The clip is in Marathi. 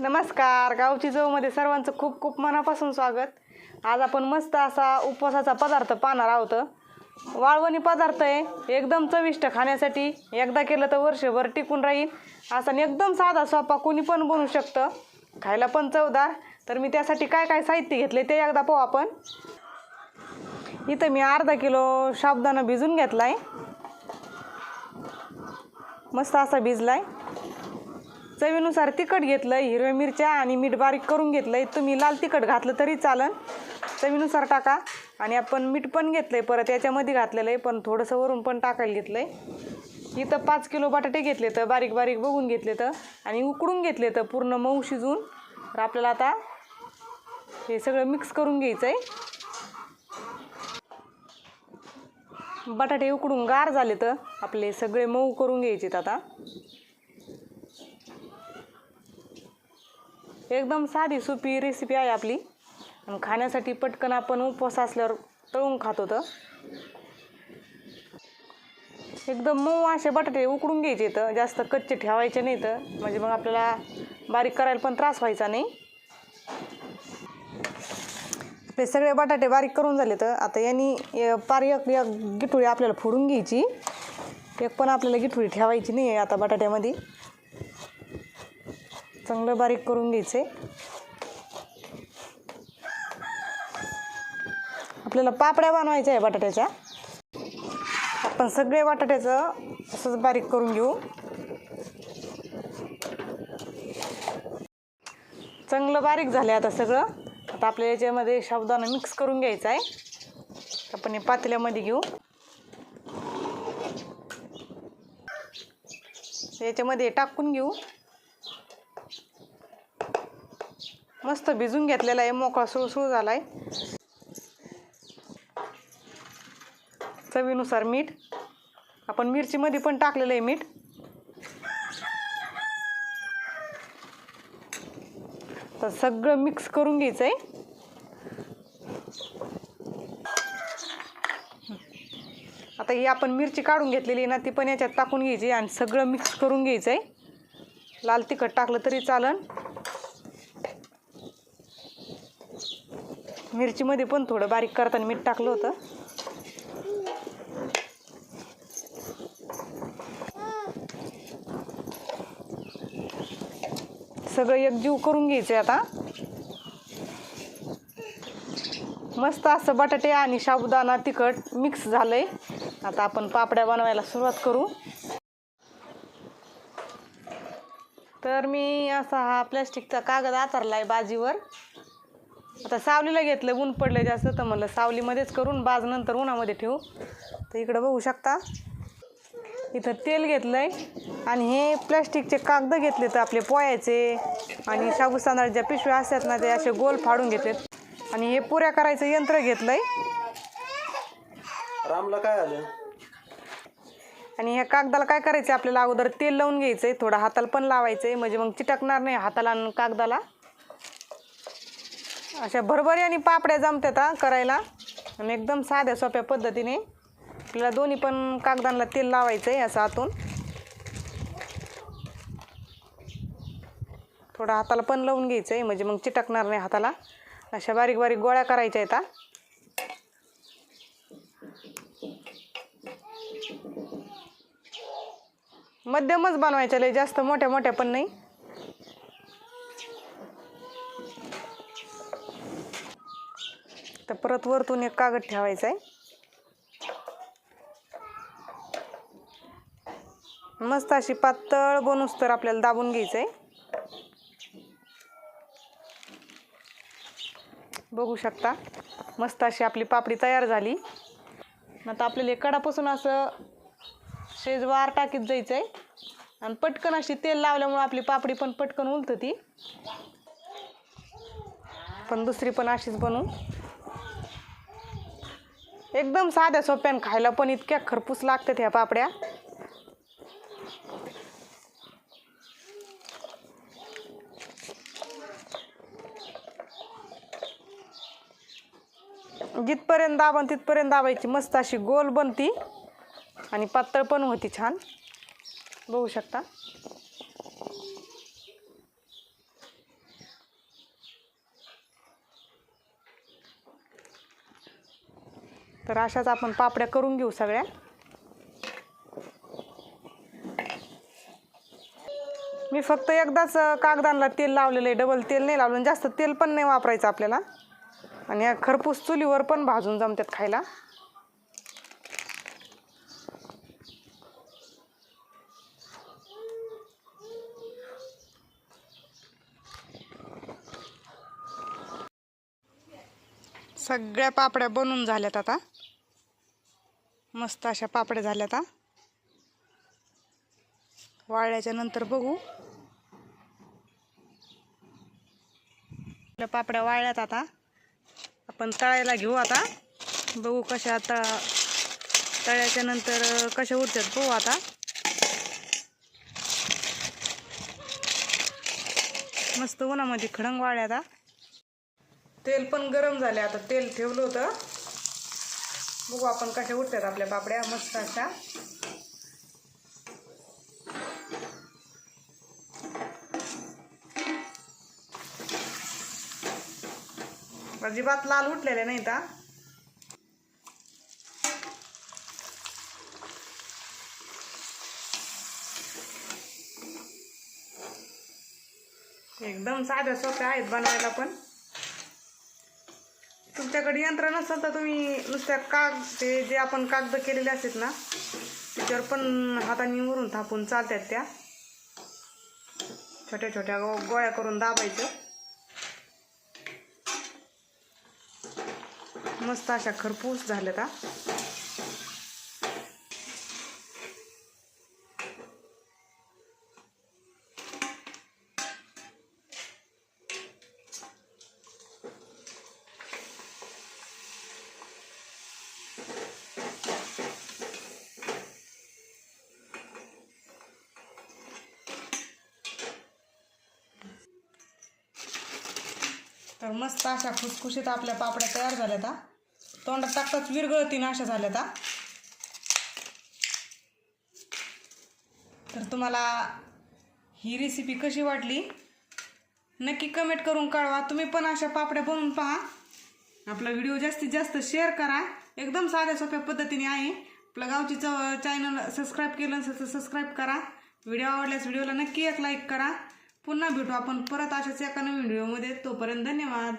नमस्कार. गावची चवमध्ये सर्वांचं खूप खूप मनापासून स्वागत. आज आपण मस्त असा उपवासाचा पदार्थ पाहणार आहोत. वाळवणी पदार्थ आहे. एकदम चविष्ट खाण्यासाठी एकदा केलं तर वर्षभर टिकून राहील. असा आणि एकदम साधा सोपा कोणी पण बनवू शकतं. खायला पण चवदार. तर मी त्यासाठी काय काय साहित्य घेतले ते एकदा पाहू आपण. इथं मी अर्धा किलो शाबदाना भिजून घेतला आहे मस्त असा भिजलाय. चवीनुसार तिखट घेतलं हिरव्या मिरच्या आणि मीठ बारीक करून घेतलं आहे तुम्ही लाल तिखट घातलं तरी चालन. चवीनुसार टाका. आणि आपण मीठ पण घेतलं आहे परत याच्यामध्ये घातलेलं आहे पण थोडंसं वरून पण टाकायला घेतलं आहे इथं पाच किलो बटाटे घेतले तर बारीक बारीक बघून घेतले तर. आणि उकडून घेतले तर पूर्ण मऊ शिजून. तर आपल्याला आता हे सगळं मिक्स करून घ्यायचं आहे बटाटे उकडून गार झाले तर आपले सगळे मऊ करून घ्यायचे आता. एकदम साधी सोपी रेसिपी आहे आपली. आणि खाण्यासाठी पटकन आपण उपवास असल्यावर तळून खात होतं. एकदम मऊ असे बटाटे उकडून घ्यायचे तर जास्त कच्चे ठेवायचे नाही तर म्हणजे मग आपल्याला बारीक करायला पण त्रास व्हायचा नाही. आपले सगळे बटाटे बारीक करून झाले तर आता यांनी पार एक एक गिठुळी आपल्याला फोडून घ्यायची. एक पण आपल्याला गिठुळी ठेवायची नाही आहे आता बटाट्यामध्ये. चांगलं बारीक करून घ्यायचं. आहे आपल्याला पापड्या बनवायच्या आहे बटाट्याच्या. आपण सगळे बटाट्याचं असंच बारीक करून घेऊ. चांगलं बारीक झालं आता सगळं. आता आपल्याला याच्यामध्ये साबुदाणा मिक्स करून घ्यायचा आहे. आपण हे पातेल्यामध्ये घेऊ. याच्यामध्ये टाकून घेऊ. मस्त भिजून घेतलेला आहे मोकळा सुळसुळ झाला आहे चवीनुसार मीठ. आपण मिरचीमध्ये पण टाकलेलं आहे मीठ. तर सगळं मिक्स करून घ्यायचं आहे. आता ही आपण मिरची काढून घेतलेली आहे ना ती पण याच्यात टाकून घ्यायची आणि सगळं मिक्स करून घ्यायचं आहे. लाल तिखट टाकलं तरी चालन. मिरचीमध्ये पण थोडं बारीक करताना मीठ टाकलं होतं. सगळं एकजीव करून घ्यायचं आता. मस्त असं बटाटे आणि साबुदाणा तिखट मिक्स झालंय. आता आपण पापड्या बनवायला सुरुवात करू. तर मी असा हा प्लॅस्टिकचा कागद आतरला आहे बाजीवर. आता सावलीला घेतलं ऊन पडलं जास्त तर म्हणलं सावलीमध्येच करून बाज नंतर उन्हामध्ये ठेवू. तर इकडं बघू शकता. इथं तेल घेतलं आहे आणि हे प्लॅस्टिकचे कागद घेतले तर आपले पोयाचे आणि शाबू तांदळाच्या पिशव्या असतात ना ते असे गोल फाडून घेतलेत. आणि हे पुऱ्या करायचं यंत्र घेतलं आहे रामला काय आलं? आणि ह्या कागदाला काय करायचं आपल्याला अगोदर तेल लावून घ्यायचं आहे थोडं हाताला पण लावायचं आहे म्हणजे मग चिटकणार नाही हाताला आणि कागदाला. अशा भरभरी आणि पापड्या जमतात हा करायला. आणि एकदम साध्या सोप्या पद्धतीने. आपल्याला दोन्ही पण कागदांना तेल लावायचं आहे असं आतून. थोडं हाताला पण लावून घ्यायचं आहे म्हणजे मग चिटकणार नाही हाताला. अशा बारीक बारीक गोळ्या करायच्या आहेत मध्यमच बनवायच्या लय जास्त मोठ्या मोठ्या पण नाही तर परत वरतून एक कागद ठेवायचा आहे मस्त अशी पातळ बनूस तर आपल्याला दाबून घ्यायचं आहे बघू शकता मस्त अशी आपली पापडी तयार झाली. आता आपल्याला कडापासून असं शेजवार टाकीत जायचं आहे आणि पटकन अशी तेल लावल्यामुळं आपली पापडी पण पटकन उलतं ती पण दुसरी पण अशीच बनवू एकदम साध्या सोप्यान खायला पण इतक्या खरपूस लागतात ह्या पापड्या. जिथपर्यंत दाबन तिथपर्यंत दाबायची मस्त अशी गोल बनती. आणि पातळ पण होती छान. बघू शकता. तर अशाच आपण पापड्या करून घेऊ सगळ्या. मी फक्त एकदाच कागदांना तेल लावलेलं आहे डबल तेल नाही लावलं जास्त तेल पण नाही वापरायचं आपल्याला. आणि या खरपूस चुलीवर पण भाजून जमतात खायला. सगळ्या पापड्या बनून झाल्यात आता. मस्त अशा पापड्या झाल्यात आता वाळल्याच्या नंतर बघू. आपल्या पापड्या वाळल्यात आता. आपण तळायला घेऊ आता. बघू कशा आता तळ्याच्या नंतर कशा उरतात बघू आता. मस्त उन्हामध्ये खडंग वाळल्या आता तेल पण गरम झाले आता. तेल ठेवलं होतं. बघू आपण कशा उठतात आपल्या पापड्या मस्त अशा. अजिबात लाल उठलेले नाहीत हा. एकदम साध्या सोप्या आहेत बनवायला पण. तुमच्याकडे यंत्र नसेल तर तुम्ही नुसत्या काग ते जे आपण कागद केलेले असतात ना त्याच्यावर पण हाताने उरून थापून चालतात त्या. छोट्या छोट्या गो गोळ्या करून दाबायचं. मस्त अशा खरपूस झाल्यात हा. तर मस्त अशा खुसखुशीत आपल्या पापड्या तयार झाल्या आता तोंडात टाकताच विरगळतीन अशा झाल्यात आता तर तुम्हाला ही रेसिपी कशी वाटली? नक्की कमेंट करून कळवा. तुम्ही पण अशा पापड्या बनवून पहा. आपला व्हिडिओ जास्तीत जास्त शेअर करा. एकदम साध्या सोप्या पद्धतीने आहे. आपल्या गावची च चॅनल सबस्क्राईब केलं नसेल तर सबस्क्राईब करा. व्हिडिओ आवडल्यास व्हिडिओला नक्की एक लाईक करा. पुन्हा भेटू आपण परत अशाच एका नवीन व्हिडिओमध्ये तोपर्यंत धन्यवाद.